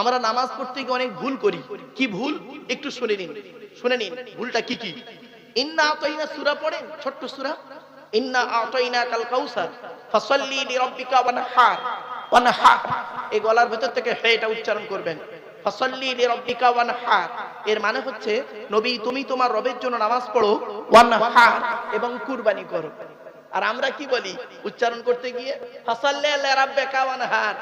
আমরা নামাজ পড়তে গিয়ে অনেক ভুল করি। কি ভুল? একটু শুনে নিন। শুনে নিন, ভুলটা কি কি? ইন্না আতাইনা সূরা পড়েন, ছোট্ট সূরা। ইন্না আতাইনা কাল কাউসার, ফাসাল্লি লিরাব্বিকা ওয়ানহার ওয়ানহার। এই গলার ভেতর থেকে হে এটা উচ্চারণ করবেন। ফাসাল্লি লিরাব্বিকা ওয়ানহার। এর মানে হচ্ছে, নবী, তুমি তোমার রবের জন্য নামাজ পড়ো, ওয়ানহার, এবং কুরবানি করো। আর আমরা কি বলি? উচ্চারণ করতে গিয়ে, ফাসাল্লি লিরাব্বিকা ওয়ানহার।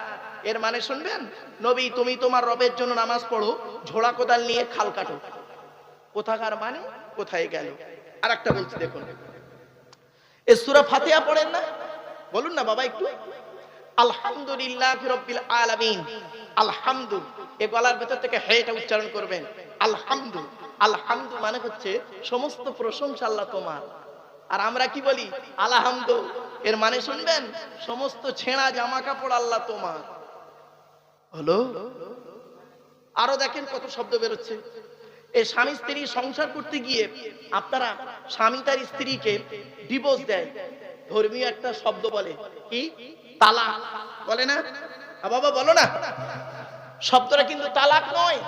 এর মানে শুনবেন? নবী, তুমি তোমার রবের জন্য নামাজ পড়ো, ঝোড়া কোদাল নিয়ে খাল কাটো। কোথাকার মানে? কোথায় গেল? আর একটা বলছি, দেখুন। এ সুরা ফাতিহা পড়েন না? বলুন না বাবা একটু। আলহামদুলিল্লাহ রব্বিল আলামিন। আলহামদু। এ গলার ভেতর থেকে হে এটা উচ্চারণ করবেন। আলহামদু। আলহামদু মানে হচ্ছে সমস্ত প্রশংসা আল্লাহ তোমার। আর আমরা কি বলি? আলহামদু। এর মানে শুনবেন? সমস্ত ছেঁড়া জামা কাপড় আল্লাহ তোমার। হলো আরও দেখেন কত শব্দ বেরোচ্ছে। এই স্বামী স্ত্রী সংসার করতে গিয়ে আপনারা স্বামী তার স্ত্রীকে ডিভোর্স দেয়। ধর্মীয় একটা শব্দ বলে। কি? তালাক। বলে না? বাবা, বলো না। শব্দটা কিন্তু তালাক নয়।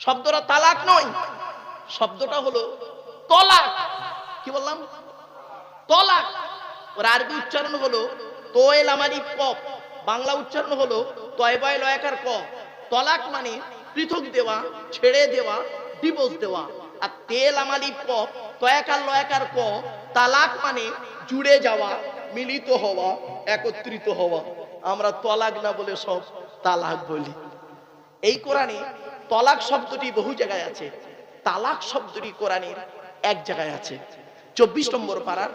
শব্দটা তালাক নয়। শব্দটা হলো তলাক। কি বললাম? তলাক। ওর আরবি উচ্চারণ হলো তোয়েল আমারি পপ। বাংলা উচ্চারণ হলো তয়বায় লয়াকার ক, তলাক মানে পৃথক দেওয়া, ছেড়ে দেওয়া ডিভোর্স দেওয়া। আর তেল আমালি প, তয়াকার লয়াকার ক, তালাক মানে জুড়ে যাওয়া, মিলিত হওয়া, একত্রিত হওয়া। আমরা তলাক না বলে সব তালাক বলি। এই কোরআনে তলাক শব্দটি বহু জায়গায় আছে। তালাক শব্দটি কোরআনের এক জায়গায় আছে। চব্বিশ নম্বর পাড়ার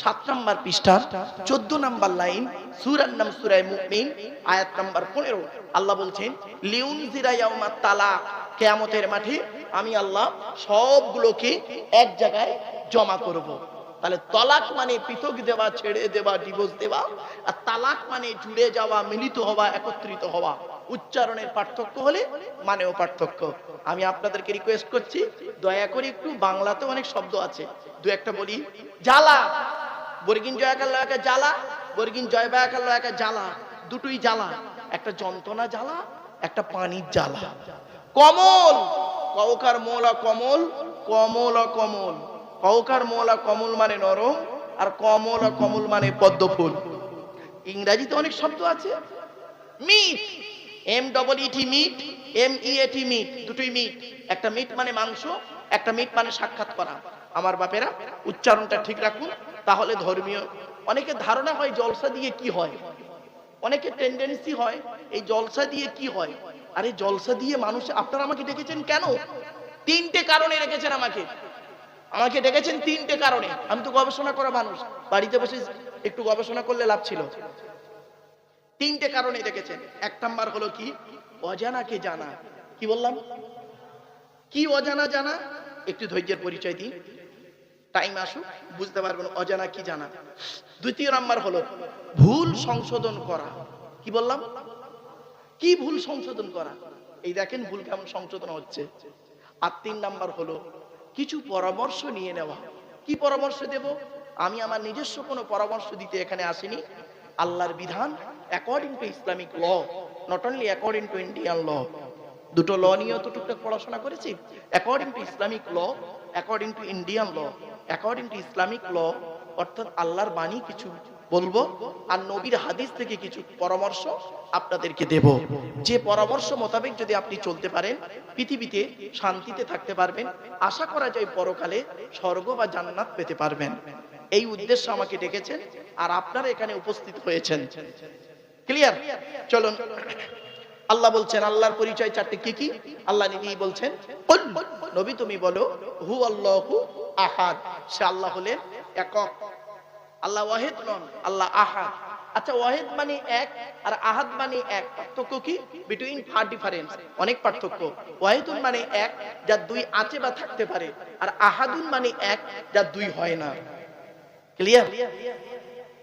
সাত নম্বর পৃষ্ঠার চোদ্দ নম্বর লাইন, সুরার নাম সুরায় মুমিন, আয়াত নাম্বার পনেরো। আল্লাহ বলছেন লিউন কেয়ামতের মাঠে আমি আল্লাহ সবগুলোকে এক জায়গায় জমা করব। তাহলে তলাক মানে পৃথক দেওয়া, ছেড়ে দেওয়া ডিভোর্স দেওয়া, আর তালাক মানে জুড়ে যাওয়া, মিলিত হওয়া, একত্রিত হওয়া। উচ্চারণের পার্থক্য হলে মানেও পার্থক্য। আমি আপনাদেরকে রিকোয়েস্ট করছি, দয়া করে একটু বাংলাতে অনেক শব্দ আছে। দু একটা বলি, জ্বালা। বর্গিন জয়াকার লয়াকা জ্বালা বর্গিন জয় বায়াকার লয়াকা জ্বালা, দুটোই জ্বালা, একটা যন্ত্রণা জ্বালা, একটা পানির জ্বালা। কমল কৌকার মোলা কমল কমল কমল কৌকার মোলা কমল মানে নরম আর কমল কমল মানে পদ্ম ফুল ইংরাজিতে অনেক শব্দ আছে। Meet M double E T meet M E A T meat, দুটোই মিট। একটা মিট মানে মাংস, একটা মিট মানে সাক্ষাৎ করা। আমার বাপেরা, উচ্চারণটা ঠিক রাখুন। তাহলে ধর্মীয়। অনেকে ধারণা হয় জলসা দিয়ে কি হয়? অনেকে টেন্ডেন্সি হয়, এই জলসা দিয়ে কি হয়? আরে জলসা দিয়ে মানুষ, আপনারা আমাকে ডেকেছেন কেন? তিনটে কারণে রেখেছেন আমাকে। আমাকে ডেকেছেন তিনটে কারণে। আমি তো গবেষণা করা মানুষ। বাড়িতে বসে একটু গবেষণা করলে লাভ ছিল। তিনটে কারণে দেখেছেন এক নাম্বার হলো কি? অজানাকে জানা। কি বললাম? কি অজানা জানা? একটু ধৈর্যের পরিচয় দিন। টাইম আসুক, বুঝতে পারবেন, অজানা কি জানা। দ্বিতীয় নাম্বার হলো, ভুল সংশোধন করা। কি বললাম? কি ভুল সংশোধন করা? এই দেখেন ভুল কেমন সংশোধন হচ্ছে। আর তিন নাম্বার হলো, কিছু পরামর্শ নিয়ে নেওয়া। কি পরামর্শ দেব? আমি আমার নিজস্ব কোনো পরামর্শ দিতে এখানে আসিনি। আল্লাহর বিধান according to Islamic law not only according to Indian law দুটো ল নিয়ে তো টুকটাক পড়াশোনা করেছি। According to Islamic law according to Indian law according to Islamic law অর্থাৎ আল্লাহর বাণী কিছু বলব আর নবীর হাদিস থেকে কিছু পরামর্শ আপনাদেরকে দেব। যে পরামর্শ মোতাবেক যদি আপনি চলতে পারেন, পৃথিবীতে শান্তিতে থাকতে পারবেন, আশা করা যায় পরকালে স্বর্গ বা জান্নাত পেতে পারবেন। এই উদ্দেশ্য আমাকে ডেকেছেন আর আপনারা এখানে উপস্থিত হয়েছেন। ক্লিয়ার চলুন। আল্লাহ বলছেন, আল্লাহর পরিচয় চারটে কি কি? আল্লাহ নিজেই বলছেন নবী তুমি বলো, হু আল্লাহু আহাদ। সে আল্লাহ হলেন একক। আল্লাহ ওয়াহিদ নন, আল্লাহ আহাদ। আচ্ছা ওয়াহিদ মানে এক আর আহাদ মানে এক। পার্থক্য কি? বিটুইন ফার ডিফারেন্স অনেক পার্থক্য। ওয়াহিদুন মানে এক, যা দুই আছে বা থাকতে পারে। আর আহাদুন মানে এক, যা দুই হয় না। ক্লিয়ার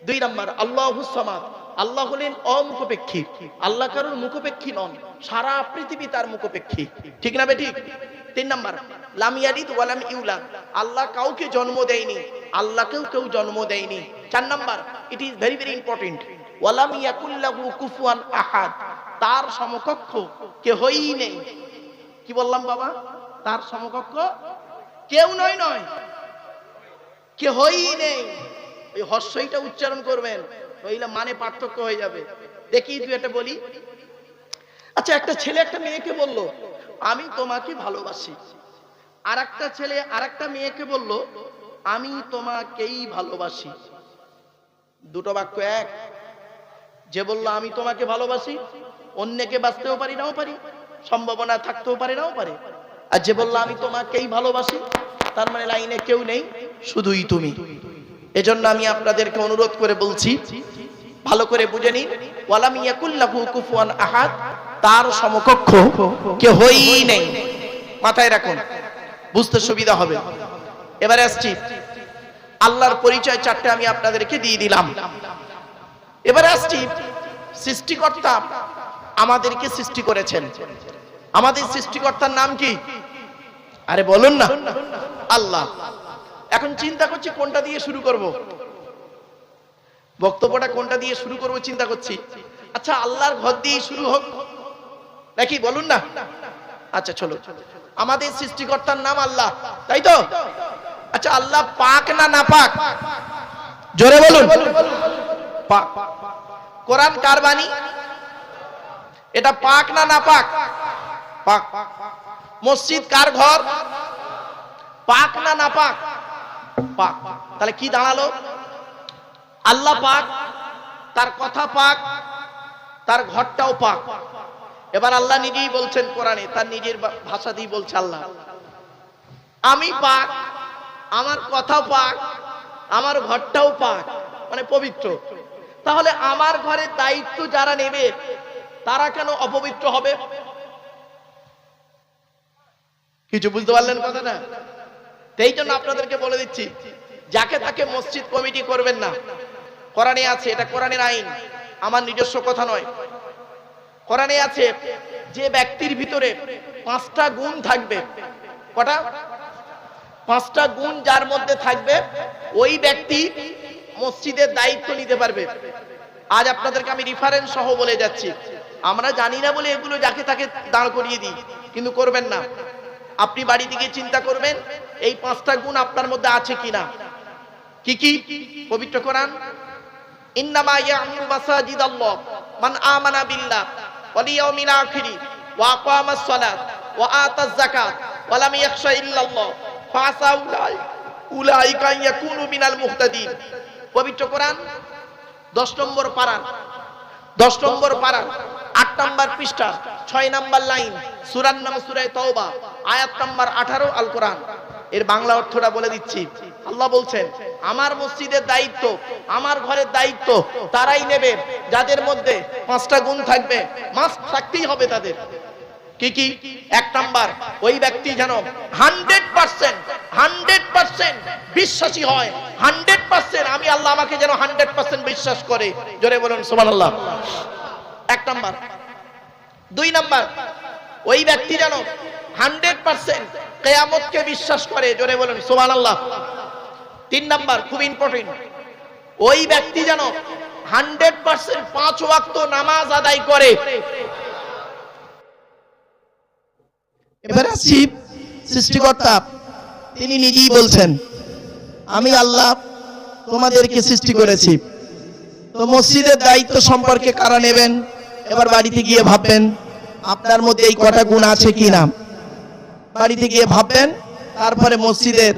দুই নাম্বার, আল্লাহ সামাদ। আল্লাহ হলেন অমুখপেক্ষী। আল্লাহ কারোর মুখপেক্ষী নন, সারা পৃথিবী তার মুখপেক্ষী। ঠিক না বেঠিক তিন নাম্বার, লাম ইয়ালিদ ওয়ালাম ইউলাদ। আল্লাহ কাউকে জন্ম দেয়নি, আল্লাহকেও কেউ জন্ম দেয়নি। চার number it is very very important ওয়ালাম ইয়াকুল্লাহু কুফুয়ান আহাদ। তার সমকক্ষ কেহই নেই। কি বললাম বাবা? তার সমকক্ষ কেউ নয় নয়। কেহই নেই। ওই হর্ষইটা উচ্চারণ করবেন। নইলে মানে পার্থক্য হয়ে যাবে। দেখি তুই এটা বলি। আচ্ছা একটা ছেলে একটা মেয়েকে বলল, আমি তোমাকে ভালোবাসি। আর একটা ছেলে আর একটা মেয়েকে বলল, আমি তোমাকেই ভালোবাসি। দুটো বাক্য এক। যে বলল, আমি তোমাকে ভালোবাসি, অন্যকে বাঁচতেও পারি, নাও পারি, সম্ভাবনা থাকতেও পারে, নাও পারে। আর যে বলল, আমি তোমাকেই ভালোবাসি, তার মানে লাইনে কেউ নেই, শুধুই তুমি। এজন্য আমি আপনাদেরকে অনুরোধ করে বলছি, ভালো করে বুঝে নিন, ওয়ালাম ইয়াকুল্লাহু কুফুয়ান আহাদ, তার সমকক্ষ কেহই নেই। মাথায় রাখুন, বুঝতে সুবিধা হবে। এবারে আসছি। আল্লাহর পরিচয় চারটে আমি আপনাদেরকে দিয়ে দিলাম। এবারে আসছি, সৃষ্টিকর্তা আমাদেরকে সৃষ্টি করেছেন। আমাদের সৃষ্টিকর্তার নাম কি? আরে বলুন না। আল্লাহ। এখন চিন্তা করছি কোনটা দিয়ে শুরু করব। বক্তব্যটা কোনটা দিয়ে শুরু করব চিন্তা করছি। আচ্ছা আল্লাহর ঘর দিয়ে শুরু হোক। নাকি বলুন না? আচ্ছা চলো। আমাদের সৃষ্টিকর্তার নাম আল্লাহ, তাই তো? আচ্ছা আল্লাহ পাক না না পাক? জোরে বলুন। পাক। কোরআন কার বাণী? এটা পাক না না পাক? পাক। মসজিদ কার ঘর? পাক না না পাক? পাক। তাহলে কি দাঁড়াল? আল্লাহ পাক, তার কথা পাক, তার ঘরটাও পাক। এবার আল্লাহ নিজেই বলছেন কোরআনে, তার নিজের ভাষা দিয়ে বলছে আল্লাহ। আমি পাক, আমার কথা পাক, আমার ঘরটাও পাক মানে পবিত্র। তাহলে আমার ঘরের দায়িত্ব যারা নেবে, তারা কেন অপবিত্র হবে? কিছু বুঝতে পারলেন কথাটা? এই জন্য আপনাদেরকে বলে দিচ্ছি, যাকে তাকে মসজিদ কমিটি করবেন না। কোরআনে আছে, এটা কোরআনের আইন, আমার নিজস্ব কথা নয়। কোরআনে আছে, যে ব্যক্তির ভিতরে পাঁচটা গুণ থাকবে, কটা? পাঁচটা গুণ যার মধ্যে থাকবে, ওই ব্যক্তি মসজিদের দায়িত্ব নিতে পারবে। আজ আপনাদেরকে আমি রিফারেন্স সহ বলে যাচ্ছি। আমরা জানি না বলে এগুলো যাকে তাকে দাঁড় করিয়ে দিই, কিন্তু করবেন না। আপনি বাড়ি থেকে চিন্তা করবেন এই পাঁচটা গুণ আপনার মধ্যে আছে কিনা? কি কি? পবিত্র কোরআন? ইন্নামা ইয়ামুরু মাসাজিদাল্লাহ, মান আমানা বিল্লাহ, ওয়াল ইয়াউমিল আখির, ওয়া আকামাস সালাত, ওয়া আতাজ যাকাত, ওয়া লাম ইয়াখশা ইল্লাল্লাহ। ফাসা উলাই, উলাইকা ইয়াকুনু মিনাল মুহতাদিন। পবিত্র কোরআন? 10 নম্বর পারা 10 নম্বর পারা 8 নম্বর পৃষ্ঠা 6 নম্বর লাইন সূরার নাম সূরা তওবা, আয়াত নম্বর 18 আল কোরআন। এর বাংলা অর্থটা বলে দিচ্ছি। আল্লাহ বলছেন, আমার মসজিদের দায়িত্ব, আমার ঘরের দায়িত্ব তারাই নেবে, যাদের মধ্যে পাঁচটা গুণ থাকবে, মাস থাকতেই হবে তাদের। কি কি? এক নাম্বার, ওই ব্যক্তি যেন হান্ড্রেড পার্সেন্ট হান্ড্রেড পার্সেন্ট বিশ্বাসী হয়। হান্ড্রেড পার্সেন্ট, আমি আল্লাহ আমাকে যেন হান্ড্রেড পার্সেন্ট বিশ্বাস করে। জোরে বলেন সোমান আল্লাহ এক নাম্বার। দুই নাম্বার, ওই ব্যক্তি যেন হান্ড্রেড পার্সেন্ট কেয়ামতকে বিশ্বাস করে, জোরে বলুন সোমান আল্লাহ তিন নাম্বার, খুব ইম্পর্টেন্ট ওই ব্যক্তি যেন হান্ড্রেড পার্সেন্ট পাঁচ ওয়াক্ত নামাজ আদায় করে। এবারে আসছি সৃষ্টিকর্তা, তিনি নিজেই বলছেন, আমি আল্লাহ তোমাদেরকে সৃষ্টি করেছি। তো মসজিদের দায়িত্ব সম্পর্কে কারা নেবেন? এবার বাড়িতে গিয়ে ভাববেন, আপনার মধ্যে এই কটা গুণ আছে কি না বাড়িতে গিয়ে ভাববেন, তারপরে মসজিদের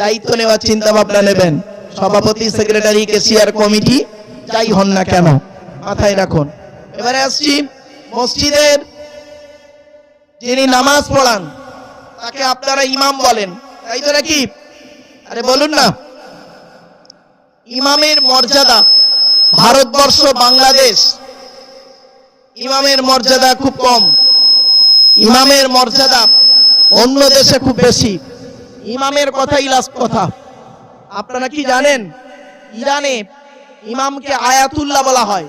দায়িত্ব নেওয়ার চিন্তা ভাবনা নেবেন। সভাপতি সেক্রেটারি কেসিয়ার কমিটি যাই হন না কেন, মাথায় রাখুন। এবারে আসছি মসজিদের যিনি নামাজ পড়ান, তাকে আপনারা ইমাম বলেন। তাই তো নাকি? আরে বলুন না। ইমামের মর্যাদা, ভারতবর্ষ, বাংলাদেশ। ইমামের মর্যাদা খুব কম। ইমামের মর্যাদা অন্য দেশে খুব বেশি। ইমামের কথাই লাস্ট কথা। আপনারা কি জানেন? ইরানে ইমামকে আয়াতুল্লাহ বলা হয়।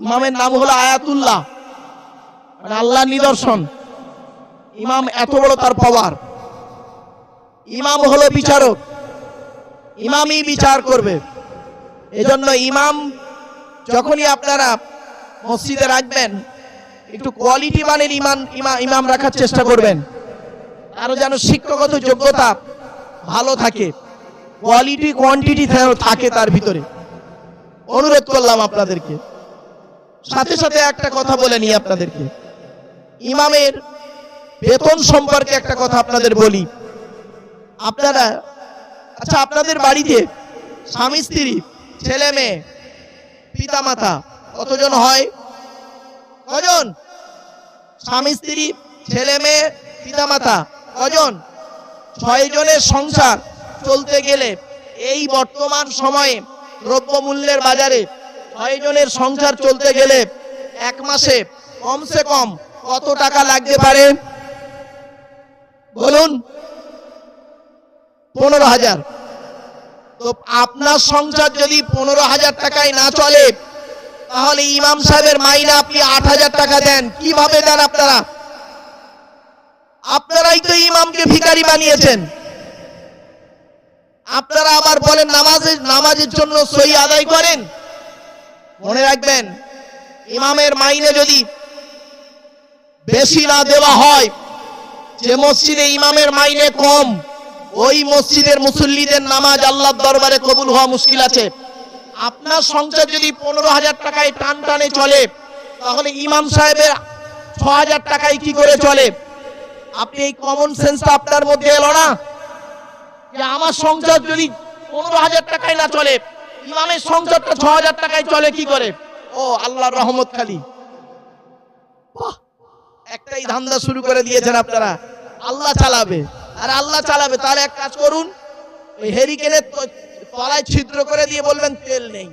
ইমামের নাম হলো আয়াতুল্লাহ। মানে আল্লাহর নিদর্শন। ইমাম এত বড় তার পাওয়ার। ইমাম হলো বিচারক। ইমামই বিচার করবে। এজন্য ইমাম যখনই আপনারা মসজিদে রাখবেন, একটু কোয়ালিটি মানের ইমান, ইমা- ইমাম রাখার চেষ্টা করবেন। আরও যেন শিক্ষাগত যোগ্যতা ভালো থাকে কোয়ালিটি কোয়ান্টিটি থাকে তার ভিতরে। অনুরোধ করলাম আপনাদেরকে। সাথে সাথে একটা কথা বলে নিই আপনাদেরকে। ইমামের বেতন সম্পর্কে একটা কথা আপনাদের বলি। আপনারা আচ্ছা আপনাদের বাড়িতে স্বামী, স্ত্রী, ছেলে, মেয়ে পিতা মাতা কতজন হয়? কজন? স্বামী, স্ত্রী, ছেলে, মেয়ে পিতা মাতা কজন ছয় জনের সংসার চলতে গেলে এই বর্তমান সময়ে দ্রব্যমূল্যের বাজারে ছয় জনের সংসার চলতে গেলে এক মাসে কমসে কম কত টাকা লাগতে পারে? বলুন, পনেরো হাজার। তো আপনার সংসার যদি পনেরো হাজার টাকায় না চলে, তাহলে ইমাম সাহেবের মাইনে আপনি আট হাজার টাকা দেন। কীভাবে দেন আপনারা? আপনারাই তো ইমামকে ভিখারি বানিয়েছেন। আপনারা আবার বলেন নামাজের নামাজের জন্য সই আদায় করেন? মনে রাখবেন, ইমামের মাইনে যদি বেশি না দেওয়া হয়, যে মসজিদে ইমামের মাইনে কম, ওই মসজিদের মুসল্লিদের নামাজ আল্লাহর দরবারে কবুল হওয়া মুশকিল আছে। আপনার সংসার যদি পনেরো হাজার টাকায় টান টানে চলে, তাহলে ইমাম সাহেবের ছ হাজার টাকায় কি করে চলে? আপনি এই কমন সেন্সটা আপনার মধ্যে এলো না? যে আমার সংসার যদি পনেরো হাজার টাকায় না চলে, ইমামের সংসারটা ছ হাজার টাকায় চলে কি করে? ও, আল্লাহর রহমত খালি। একটাই ধান্দা শুরু করে দিয়েছেন আপনারা। আল্লাহ চালাবে। আর আল্লাহ চালাবে, তাহলে এক কাজ করুন হেরিকেনের তলায় ছিদ্র করে দিয়ে বলবেন, তেল নেই।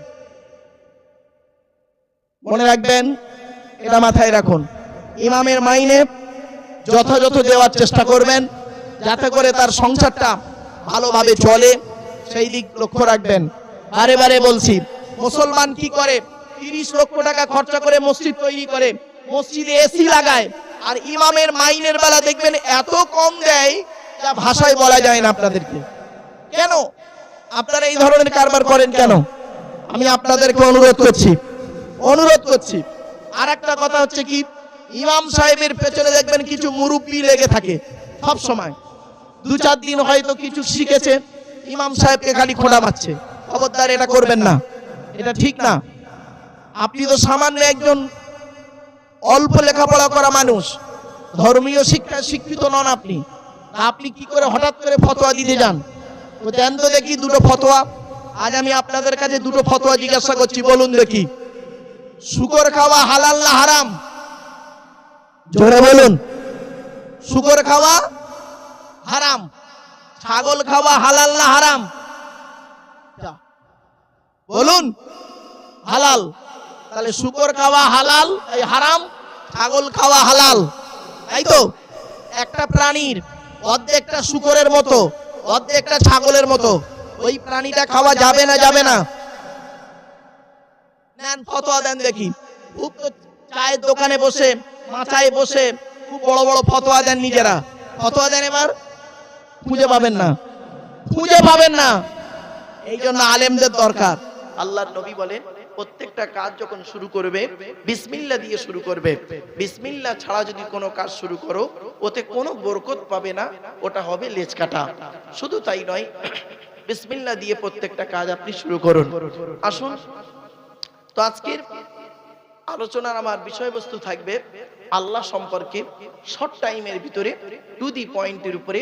মনে রাখবেন, এটা মাথায় রাখুন। ইমামের মাইনে যথাযথ দেওয়ার চেষ্টা করবেন, যাতে করে তার সংসারটা ভালোভাবে চলে। সেই দিক লক্ষ্য রাখবেন। বারে বারে বলছি, মুসলমান কি করে? তিরিশ লক্ষ টাকা খরচা করে মসজিদ তৈরি করে, মসজিদে এসি লাগায়, আর ইমামের মাইনের বেলা দেখবেন এত কম দেয় যা ভাষায় বলা যায় না আপনাদেরকে। কেন? আপনারা এই ধরনের কারবার করেন কেন? আমি আপনাদেরকে অনুরোধ করছি অনুরোধ করছি। আর একটা কথা হচ্ছে কি? ইমাম সাহেবের পেছনে দেখবেন কিছু মুরব্বী লেগে থাকে, সব সময়। দু চার দিন হয়তো কিছু শিখেছে, ইমাম সাহেবকে খালি খোঁড়া মারছে। খবরদার এটা করবেন না, এটা ঠিক না। আপনি তো সামান্য একজন অল্প লেখাপড়া করা মানুষ, ধর্মীয় শিক্ষা শিক্ষিত নন আপনি। আপনি কি করে হঠাৎ করে ফতোয়া দিতে যান? তো দেন তো দেখি দুটো ফতোয়া। আজ আমি আপনাদের কাছে দুটো ফতোয়া জিজ্ঞাসা করছি, বলুন দেখি। শুকর খাওয়া হালাল না হারাম? জোরে বলুন। শুকর খাওয়া হারাম ছাগল খাওয়া হালাল না হারাম। বলুন হালাল। তাহলে শুকর খাওয়া হালাল এই হারাম ছাগল খাওয়া হালাল। তাই তো? একটা প্রাণীর অর্ধেকটা শুকরের মতো অর্ধেকটা ছাগলের মতো ওই প্রাণীটা খাওয়া যাবে না যাবে না? নেন ফতোয়া দেন দেখি। খুব তো চায়ের দোকানে বসে মাচায় বসে খুব বড় বড় ফতোয়া দেন নিজেরা। ফতোয়া দেন এবার? খুঁজে পাবেন না। খুঁজে পাবেন না। এই জন্য আলেমদের দরকার। আল্লাহর নবী বলেন, প্রত্যেকটা কাজ যখন শুরু করবে, বিসমিল্লা দিয়ে শুরু করবে। বিসমিল্লা ছাড়া যদি কোনো কাজ শুরু করো, ওতে কোনো বরকত পাবে না, ওটা হবে লেজ কাটা শুধু তাই নয়, বিসমিল্লা দিয়ে প্রত্যেকটা কাজ আপনি শুরু করুন। আসুন, তো আজকের আলোচনার আমার বিষয়বস্তু থাকবে আল্লাহ সম্পর্কে শর্ট টাইমের ভিতরে টু দি পয়েন্টের উপরে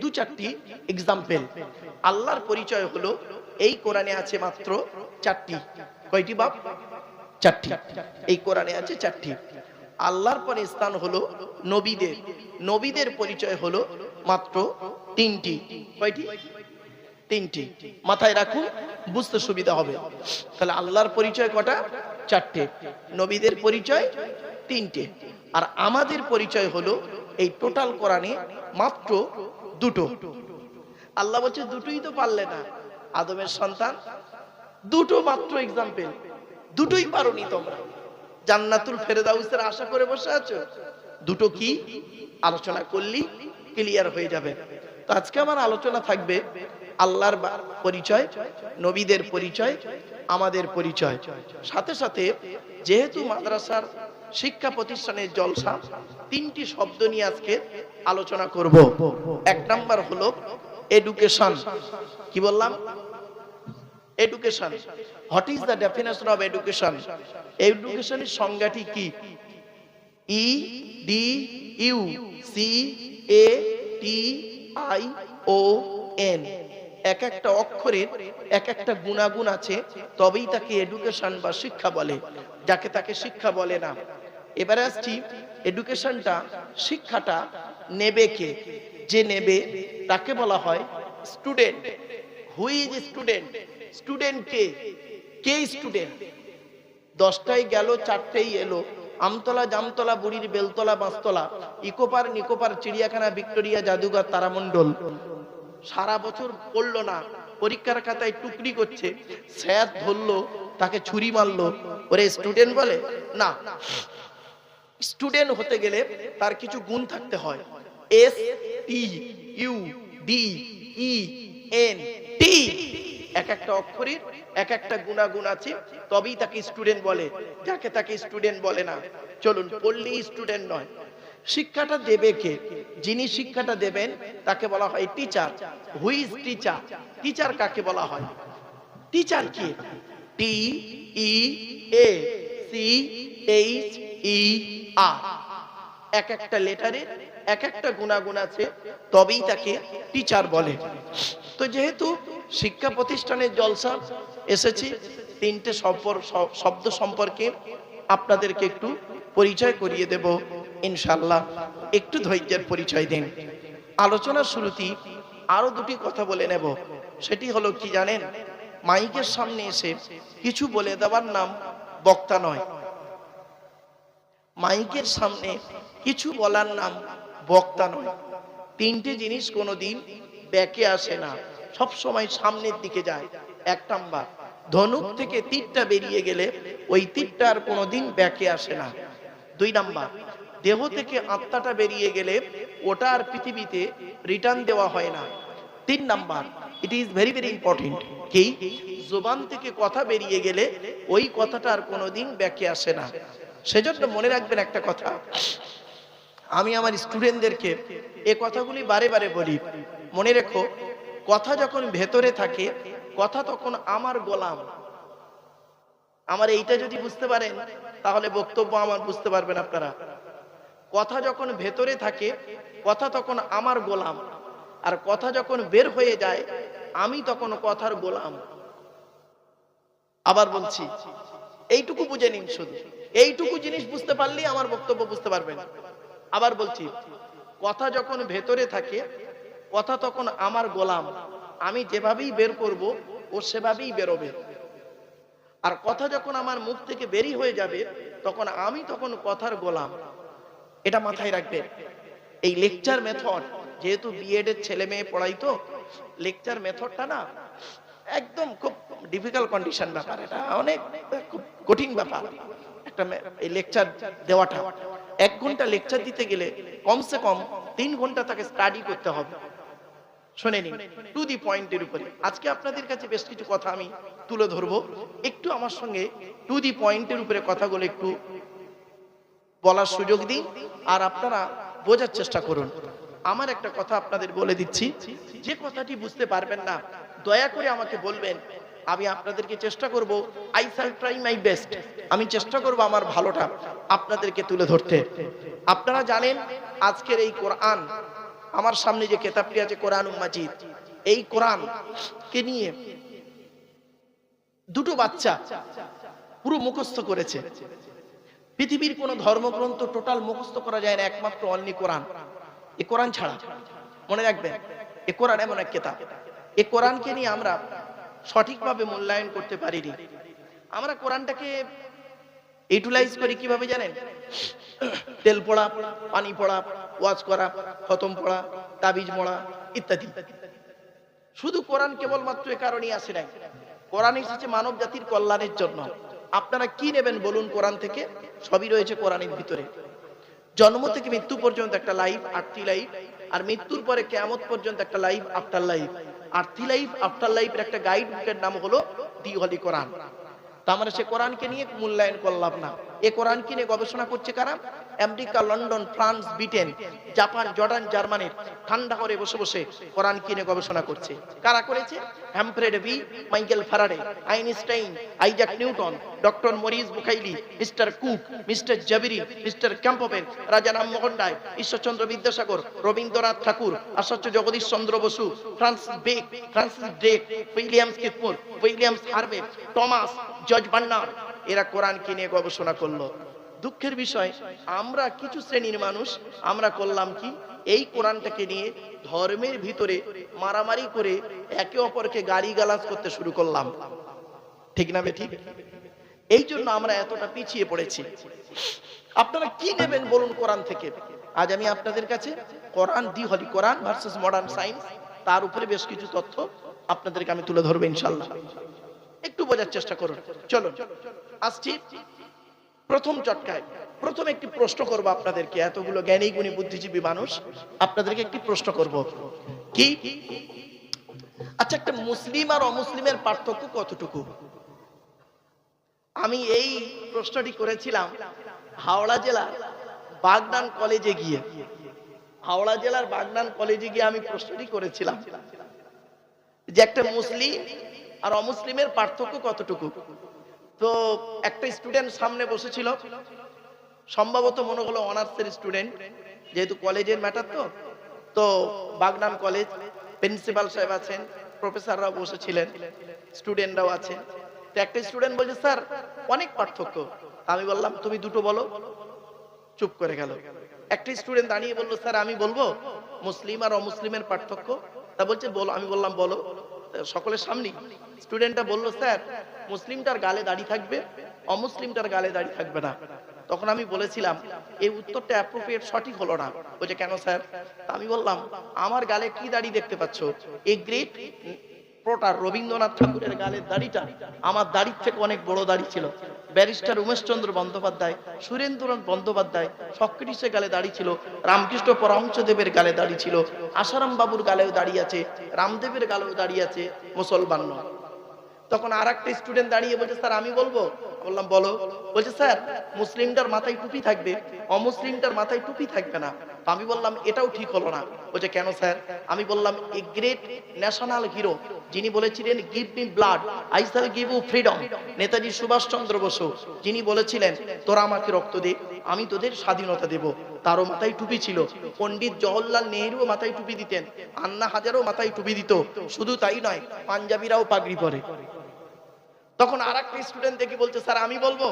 দু চারটি এক্সাম্পল আল্লাহর পরিচয় হলো, এই কোরআনে আছে মাত্র চারটি। কয়টি বাপ? চারটি। এই কোরআনে আছে চারটি। আল্লাহর পরে স্থান হলো নবীদের। নবীদের পরিচয় হলো মাত্র তিনটি। কয়টি? তিনটি। মাথায় রাখুন, বুঝতে সুবিধা হবে। তাহলে আল্লাহর পরিচয় কটা? চারটে। নবীদের পরিচয় তিনটে। আর আমাদের পরিচয় হলো এই টোটাল কোরআনে মাত্র দুটো। আল্লাহ বলছে, দুটোই তো পারলে না। আদমের সন্তান, দুটো মাত্র এক্সাম্পল দুটোই পারোনি তোমরা। জান্নাতুল ফেরদাউসের আশা করে বসে আছো? দুটো কি? আলোচনা করলি ক্লিয়ার হয়ে যাবে। তো আজকে আমার আলোচনা থাকবে আল্লাহর পরিচয়, নবীদের পরিচয়, আমাদের পরিচয়। সাথে সাথে যেহেতু মাদ্রাসার শিক্ষা প্রতিষ্ঠানের জলসা, তিনটি শব্দ নিয়ে আজকে আলোচনা করব। এক নাম্বার হলো এডুকেশন কি বললাম? Education what is the definition of education এডুকেশনের সংজ্ঞাটি কি? E D U C A T I O N এক একটা অক্ষরের এক একটা গুণাগুণ আছে, তবেই তাকে এডুকেশন বা শিক্ষা বলে। যাকে তাকে শিক্ষা বলে না। এবারে আসছি এডুকেশনটা, শিক্ষাটা নেবে কে? যে নেবে তাকে বলা হয় student. Who is student? Student কে? কে স্টুডেন্ট? দশটায় গেল, চারটেই এলো। আমতলা জামতলা, বুড়ির বেলতলা, বাঁশতলা, ইকোপার নিকোপার চিড়িয়াখানা, ভিক্টোরিয়া, জাদুঘর, তারামণ্ডল। সারা বছর পড়ল না, পরীক্ষার খাতায় টুকরি করছে। স্যার ধরলো তাকে ছুরি মারলো। ওরে স্টুডেন্ট বলে, না স্টুডেন্ট হতে গেলে তার কিছু গুণ থাকতে হয়। S T U D E N T এক একটা অক্ষরের এক একটা গুণাগুণ আছে, তবেই তাকে স্টুডেন্ট বলে। যাকে তাকে স্টুডেন্ট বলে না। চলুন পড়লেই স্টুডেন্ট নয়। শিক্ষাটা দেবে কে? যিনি শিক্ষাটা দেবেন, তাকে বলা হয় টিচার হুইজ টিচার টিচার কাকে বলা হয়? টিচার কি? টি E A C H E R এক একটা লেটারের এক একটা গুণাগুণ আছে, তবেই তাকে টিচার বলে। তো যেহেতু শিক্ষা প্রতিষ্ঠানের জলসা এসেছি, তিনটে শব্দ সম্পর্কে আপনাদেরকে একটু পরিচয় করিয়ে দেব ইনশাল্লাহ একটু ধৈর্যের পরিচয় দিন। আলোচনার শুরুতেই আরও দুটি কথা বলে নেব। সেটি হলো কি জানেন? মাইকের সামনে এসে কিছু বলে দেওয়ার নাম বক্তা নয়। মাইকের সামনে কিছু বলার নাম বক্তা নয়। তিনটে জিনিস কোনোদিন ব্যাকে আসে না। সব সময় সামনের দিকে যায়। এক নাম্বার, ধনুক থেকে তীরটা বেরিয়ে গেলে ওই তীরটা আর কোনোদিন ব্যাকে আসে না। দুই নাম্বার, দেহ থেকে আত্মাটা বেরিয়ে গেলে ওটা আর পৃথিবীতে রিটার্ন দেওয়া হয় না। তিন number it is very very important কি জোবান থেকে কথা বেরিয়ে গেলে ওই কথাটা আর কোনোদিন ব্যাকে আসে না। সেজন্য মনে রাখবেন একটা কথা। আমি আমার স্টুডেন্টদেরকে এ কথাগুলি বারে বারে বলি। মনে রেখো, কথা যখন ভেতরে থাকে, কথা তখন আমার গোলাম। আমার এইটা যদি বুঝতে পারেন, তাহলে বক্তব্য আমার বুঝতে পারবেন আপনারা। কথা যখন ভেতরে থাকে, কথা তখন আমার গোলাম। আর কথা যখন বের হয়ে যায় আমি তখন কথার গোলাম। আবার বলছি, এইটুকু বুঝে নিন শুধু। এইটুকু জিনিস বুঝতে পারলেই আমার বক্তব্য বুঝতে পারবেন। আবার বলছি, কথা যখন ভেতরে থাকে, কথা তখন আমার গোলাম। আমি যেভাবেই বের করব, ও সেভাবেই বেরোবে। আর কথা যখন আমার মুখ থেকে বেরি হয়ে যাবে, তখন আমি তখন কথার গোলাম। এটা মাথায় রাখবেন। এই লেকচার মেথড যেহেতু বিএড এর ছেলে মেয়ে পড়াই তো লেকচার মেথডটা না একদম খুব ডিফিকাল্ট কন্ডিশন ব্যাপার এটা, অনেক খুব কঠিন ব্যাপার। একটা এই লেকচার দেওয়াটা। এক ঘণ্টা লেকচার দিতে গেলে কমসে কম তিন ঘণ্টা তাকে স্টাডি করতে হবে। শুনে নিন টু দি পয়েন্টের উপরে। আজকে আপনাদের কাছে বেশ কিছু কথা আমি তুলে ধরবো। একটু আমার সঙ্গে টু দি পয়েন্টের উপরে কথাগুলো একটু বলার সুযোগ দিন, আর আপনারা বোঝার চেষ্টা করুন। আমার একটা কথা আপনাদের বলে দিচ্ছি। যে কথাটি বুঝতে পারবেন না, দয়া করে আমাকে বলবেন, আমি আপনাদেরকে চেষ্টা করব I shall try my best আমি চেষ্টা করব আমার ভালোটা আপনাদেরকে তুলে ধরতে। আপনারা জানেন, আজকের এই কোরআন, আমার সামনে যে কেতাবটি আছে কোরআন মাজিদ, এই কোরআন কে নিয়ে দুটো বাচ্চা পুরো মুখস্থ করেছে। পৃথিবীর কোন ধর্মগ্রন্থ টোটাল মুখস্থ করা যায় না, একমাত্র অনলি কোরআন। এ কোরআন ছাড়া। মনে রাখবেন, এ কোরআন এমন এক কেতাব। এ কোরআনকে নিয়ে আমরা সঠিকভাবে মূল্যায়ন করতে পারিনি। আমরা কোরআনটাকে ইউটিলাইজ করি কীভাবে জানেন? তেল পড়া, পানি পড়া, ওয়াজ করা, খতম পড়া, তাবিজ মড়া ইত্যাদি। শুধু কোরআন কেবলমাত্র এ কারণেই আসে নাই। কোরআন এসেছে মানব জাতির কল্যাণের জন্য। আপনারা কি নেবেন বলুন কোরআন থেকে? সবই রয়েছে কোরআনের ভিতরে। জন্ম থেকে মৃত্যু পর্যন্ত একটা লাইফ আটটি লাইফ আর মৃত্যুর পরে কেয়ামত পর্যন্ত একটা life after life earthy life after লাইফের একটা গাইড বুকের নাম হলো দি হলি কোরআন। তার মানে সে কোরআনকে নিয়ে মূল্যায়ন করলাম না। এ কোরআনকে নিয়ে গবেষণা করছে কারা? America, London, France, Britain, Japan, Jordan, জার্মানির ঠান্ডা করে বসে বসে কোরআন কিনে গবেষণা করছে। কারা করেছে? হ্যামফ্রেড B, Michael Faraday Einstein, Isaac Newton, doctor Maurice Bucaille, mister Cook, mister Jabiri, mister Campbell, Raja Rammohan Roy Ishwarchandra Vidyasagar, Rabindranath Tagore, Acharya Jagadish Chandra Bose Francis Beck, Francis Drake, Williams Keith Moore, Williams Harvey Thomas George Banner এরা কোরআন কিনে গবেষণা করল। দুঃখের বিষয়, আমরা কিছু শ্রেণির মানুষ, আমরা করলাম কি? এই কোরআনটাকে নিয়ে ধর্মের ভিতরে মারামারি করে একে অপরকে গালি গালাজ করতে শুরু করলাম। ঠিক না ঠিক এই জন্য আমরা এতটা পিছিয়ে পড়েছি। আপনারা কি নেবেন বলুন কোরআন থেকে? আজ আমি আপনাদের কাছে Quran the holy Quran verses modern science তার উপরে বেশ কিছু তথ্য আপনাদেরকে আমি তুলে ধরবো ইনশাল্লাহ একটু বোঝার চেষ্টা করুন। চলো আসছি। প্রথম চটকায়। প্রথম একটি প্রশ্ন করব আপনাদেরকে, এতগুলো জ্ঞানী, গুণী, বুদ্ধিজীবী মানুষ, আপনাদেরকে একটি প্রশ্ন করব। কি? আচ্ছা একটা মুসলিম আর অমুসলিমের পার্থক্য কতটুকু? আমি এই প্রশ্নটি করেছিলাম হাওড়া জেলার বাগনান কলেজে গিয়ে। হাওড়া জেলার বাগনান কলেজে গিয়ে আমি প্রশ্নটি করেছিলাম যে একটা মুসলিম আর অমুসলিমের পার্থক্য কতটুকু? তো একটা স্টুডেন্ট সামনে বসেছিল। সম্ভবত মনে হলো অনার্সের স্টুডেন্ট যেহেতু কলেজের ম্যাটার তো। তো বাগনান কলেজ প্রিন্সিপাল সাহেব আছেন প্রফেসররাও বসেছিলেন স্টুডেন্টরাও আছেন। তো একটা স্টুডেন্ট বলছে, স্যার, অনেক পার্থক্য। আমি বললাম, তুমি দুটো বলো। চুপ করে গেল। একটা স্টুডেন্ট দাঁড়িয়ে বলল, স্যার, আমি বলব, মুসলিম আর অমুসলিমের পার্থক্য? তা বলছে, বলো। আমি বললাম, বলো। সকলের সামনেই। স্টুডেন্টটা বলল, স্যার, মুসলিমটার গালে দাঁড়িয়ে থাকবে, অমুসলিমটার গালে দাঁড়িয়ে থাকবে না। তখন আমি বলেছিলাম, এই উত্তরটা অ্যাপ্রোপ্রিয়েট সঠিক হলো না। বলছে, কেন, স্যার? আমি বললাম, আমার গালে কি দাড়ি দেখতে পাচ্ছ? এ গ্রেট প্রোটার রবীন্দ্রনাথ ঠাকুরের গালের দাড়িটা আমার দাড়ির থেকে অনেক বড় দাড়ি ছিল। ব্যারিস্টার উমেশচন্দ্র বন্দ্যোপাধ্যায়, সুরেন্দ্রনাথ বন্দ্যোপাধ্যায় সক্রিসে গালে দাড়ি ছিল, রামকৃষ্ণ পরমহংসদেবের গালে দাড়ি ছিল আসারাম বাবুর গালেও দাঁড়িয়ে আছে, রামদেবের গালেও দাঁড়িয়ে আছে মুসলমান নয়। তখন আর একটা স্টুডেন্ট দাঁড়িয়ে বলছে, স্যার, আমি বলব? বললাম, বলো। বলছে, স্যার, মুসলিমটার মাথায় টুপি থাকবে, অমুসলিমটার মাথায় টুপি থাকবে না। আমি বললাম, এটাও ঠিক হলো না। বলছে, কেন, স্যার? আমি বললাম, এ গ্রেট ন্যাশনাল হিরো যিনি বলেছিলেন give me blood I shall give you freedom Netaji Subhashchandra Bose, যিনি বলেছিলেন, তোরা আমাকে রক্ত দে, আমি তোদের স্বাধীনতা দেব। তারও মাথায় টুপি ছিল। পণ্ডিত জওহরলাল নেহরুও মাথায় টুপি দিতেন। আন্না হাজারও মাথায় টুপি দিত। শুধু তাই নয়, পাঞ্জাবিরাও পাগড়ি পরে। তখন আর একটা স্টুডেন্ট দেখি বলছে, স্যার, আমি বলব?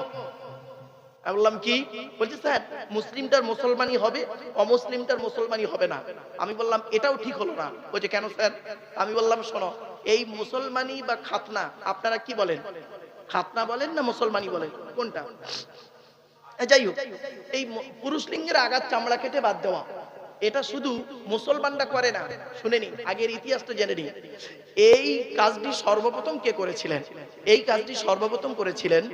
আমি বললাম, কি? বলছে, স্যার, মুসলিমটার মুসলমানই হবে, অমুসলিমটার মুসলমানই হবে না। আমি বললাম, এটাও ঠিক হলো না। বলছে, কেন, স্যার? আমি বললাম, শোনো, এই মুসলমানি বা খাতনা, আপনারা কি বলেন? খাতনা বলেন না মুসলমানি বলেন? কোনটা? যাই হোক, এই পুরুষ লিঙ্গের আঘাত চামড়া কেটে বাদ দেওয়া। এটা শুধু মুসলমানরা করে না শুনে নিন আগের ইতিহাসটা জেনে নিন। এই কাজটি সর্বপ্রথম কে করেছিলেন? এই কাজটি সর্বপ্রথম করেছিলেন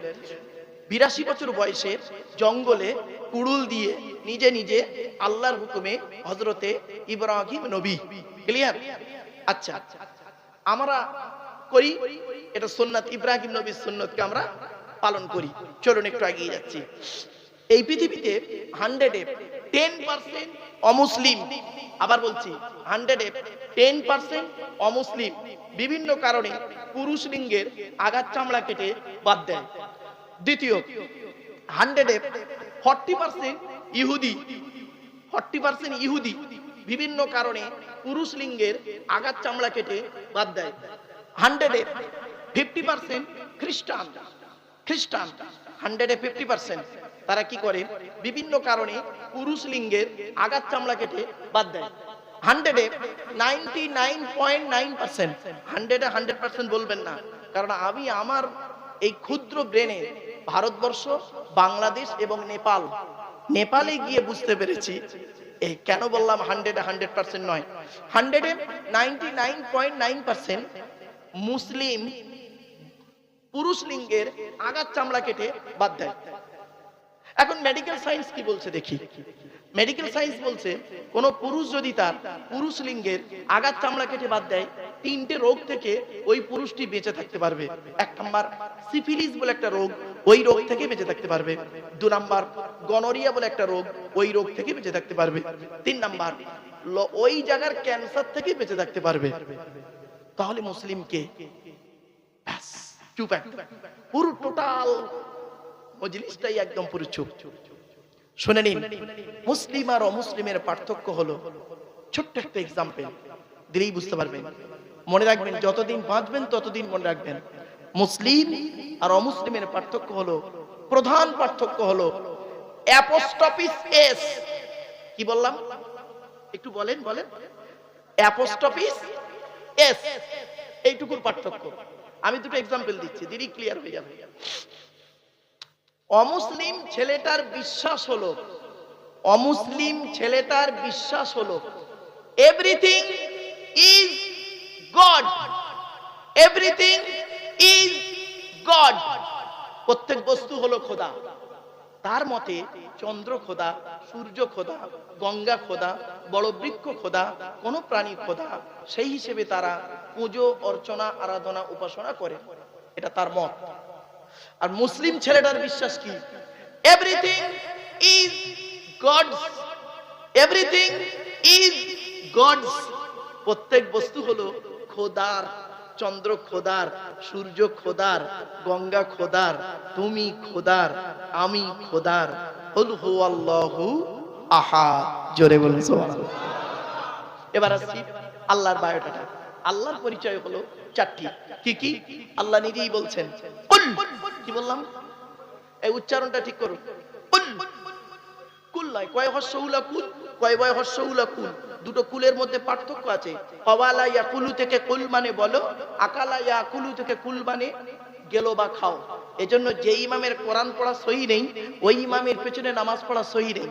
বিরাশি বছর বয়সে জঙ্গলে কুড়ুল দিয়ে নিজে নিজে আল্লাহর হুকুমে হজরতে ইব্রাহিম নবী। ক্লিয়ার আচ্ছা আমরা করি, এটা সুন্নাত, ইব্রাহিম নবীর সুন্নতকে আমরা পালন করি। চলুন একটু এগিয়ে যাচ্ছি। এই পৃথিবীতে হান্ড্রেডে টেন পার্সেন্ট অমুসলিম। আবার বলছি হান্ড্রেডে টেন পার্সেন্ট অমুসলিম। বিভিন্ন কারণে পুরুষ লিঙ্গের আঘাত চামড়া কেটে বাদ দেয়। দ্বিতীয় হান্ড্রেডে ফর্টি পার্সেন্ট ইহুদি। ফর্টি পার্সেন্ট ইহুদি। বিভিন্ন কারণে পুরুষ লিঙ্গের আঘাত চামড়া কেটে বাদ দেয়। হান্ড্রেডে ফিফটি পার্সেন্ট খ্রিস্টান। খ্রিস্টান হান্ড্রেডে ফিফটি পার্সেন্ট তারা কি করে? বিভিন্ন কারণে পুরুষ লিঙ্গের আঘাত চামড়া কেটে বাদ দেয়। হান্ড্রেডে ninety nine point nine percent হান্ড্রেডে হান্ড্রেড পার্সেন্ট বলবেন না। কারণ আমি আমার এই ক্ষুদ্র ব্রেনে ভারতবর্ষ, বাংলাদেশ এবং নেপাল, নেপালে গিয়ে বুঝতে পেরেছি, এই কেন বললাম হান্ড্রেড হান্ড্রেড পার্সেন্ট নয়। হান্ড্রেডে ninety nine point nine percent মুসলিম পুরুষ লিঙ্গের আঘাত চামড়া কেটে বাদ দেয়। এখন মেডিকেল সায়েন্স কি বলছে দেখি? মেডিকেল সায়েন্স বলছে, কোন পুরুষ যদি তার পুরুষ লিঙ্গের আঘাত চামড়া কেটে বাদ দেয়, তিনটে রোগ থেকে ওই পুরুষটি বেঁচে থাকতে পারবে। এক নাম্বার সিফিলিস বলে একটা রোগ, ওই রোগ থেকে বেঁচে থাকতে পারবে। দু নাম্বার গনোরিয়া বলে একটা রোগ, ওই রোগ থেকে বেঁচে থাকতে পারবে। তিন নাম্বার ওই জায়গার ক্যান্সার থেকে বেঁচে থাকতে পারবে। তাহলে মুসলিমকে। পুরো টোটাল মজলিসটাই একদম পুরো চুপ। শুনে নিন, মুসলিম আর অমুসলিমের পার্থক্য হলো, ছোট্ট একটা এক্সাম্পল দিলেই বুঝতে পারবেন। মনে রাখবেন, যতদিন বাঁচবেন ততদিন মনে রাখবেন। মুসলিম আর অমুসলিমের পার্থক্য হলো, প্রধান পার্থক্য হলো অ্যাপোস্টপিস এস। কি বললাম? একটু বলেন বলেন। Apostrophe S. এইটুকুর পার্থক্য। আমি দুটো এক্সাম্পল দিচ্ছি, দিদি ক্লিয়ার হয়ে যাবে। অমুসলিম ছেলেটার বিশ্বাস হলো, অমুসলিম ছেলেটার বিশ্বাস হলো everything is God everything is God প্রত্যেক বস্তু হলো খোদা। তার মতে চন্দ্র খোদা, সূর্য খোদা, গঙ্গা খোদা বড় বৃক্ষ খোদা, কোন প্রাণী খোদা, সেই হিসেবে তারা পুজো, অর্চনা, আরাধনা, উপাসনা করে। এটা তার মত। আর মুসলিম ছেলেটার বিশ্বাস কি? Everything is God's everything is God's প্রত্যেক বস্তু হলো খোদার, চন্দ্র খোদার, সূর্য খোদার, গঙ্গা খোদার, তুমি খোদার, আমি খোদার। হল হু আল্লাহু আহা জোরে বলুন। এবার আসছি আল্লাহর বায়োডাটা। আল্লাহর পরিচয় হলো চারটি। কি কি? আল্লাহ নিজেই বলছেন, কুল। কি বললাম? এই উচ্চারণটা ঠিক করুন কুল। কুল নয়, কয় কুল? কয় বয় কুল? দুটো কুলের মধ্যে পার্থক্য আছে। কওয়ালা ইয়াকুলু থেকে কুল মানে বলো, আকালা ইয়াকুলু থেকে কুল মানে গেল বা খাও। এজন্য যে ইমামের কোরআন পড়া সহি নেই, ওই ইমামের পেছনে নামাজ পড়া সহি নেই।